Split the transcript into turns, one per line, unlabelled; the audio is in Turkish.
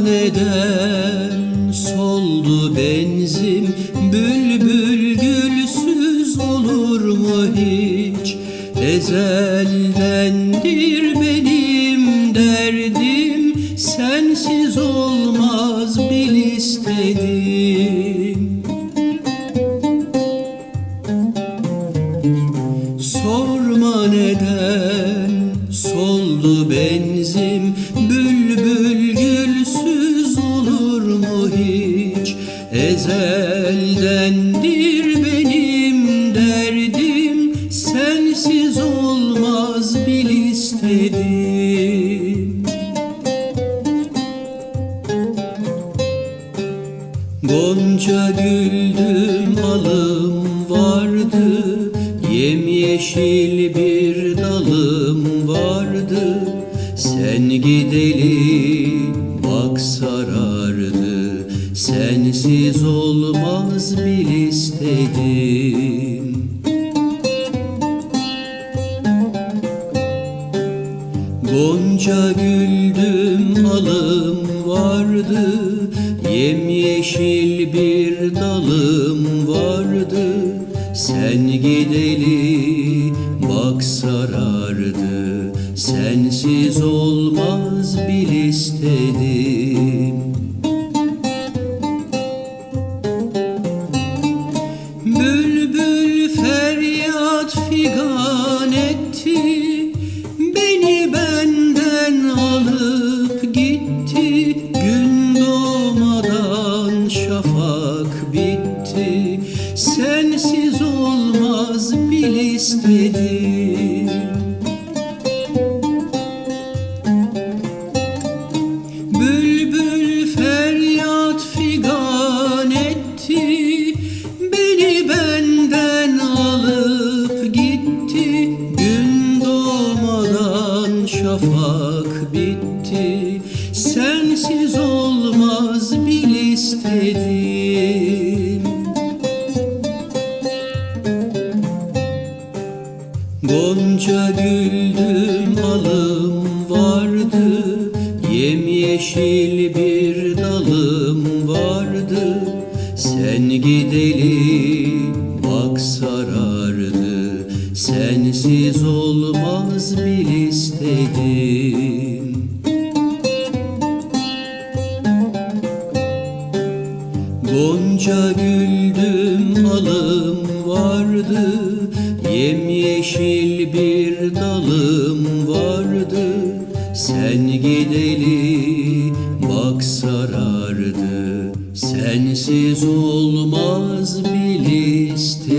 neden soldu benzin? Bülbül gülsüz olur mu hiç? Ezeldendir benim derdim. Sensiz olmaz bil istedim. Sorma neden soldu benzin Bülbül Ezeldendir benim derdim Sensiz olmaz bil istedim. Gonca güldüm alım vardı Yemyeşil bir dalım vardı. Sen gideli Sensiz olmaz bil istedim Gonca güldüm alım vardı. Yemyeşil bir dalım vardı. Sen gideli bak sarardı. Sensiz olmaz bil istedim istedim. Bülbül feryat figan etti Beni benden alıp gitti. Gün doğmadan şafak bitti Sensiz olmaz bil istedim Gonca güldüm alım vardı. Yemyeşil bir dalım vardı. Sen gideli bak sarardı. Sensiz olmaz bil istedim? Gonca güldüm alım vardı Yemyeşil bir dalım vardı Sen gideli bak sarardı. Sensiz olmaz bir liste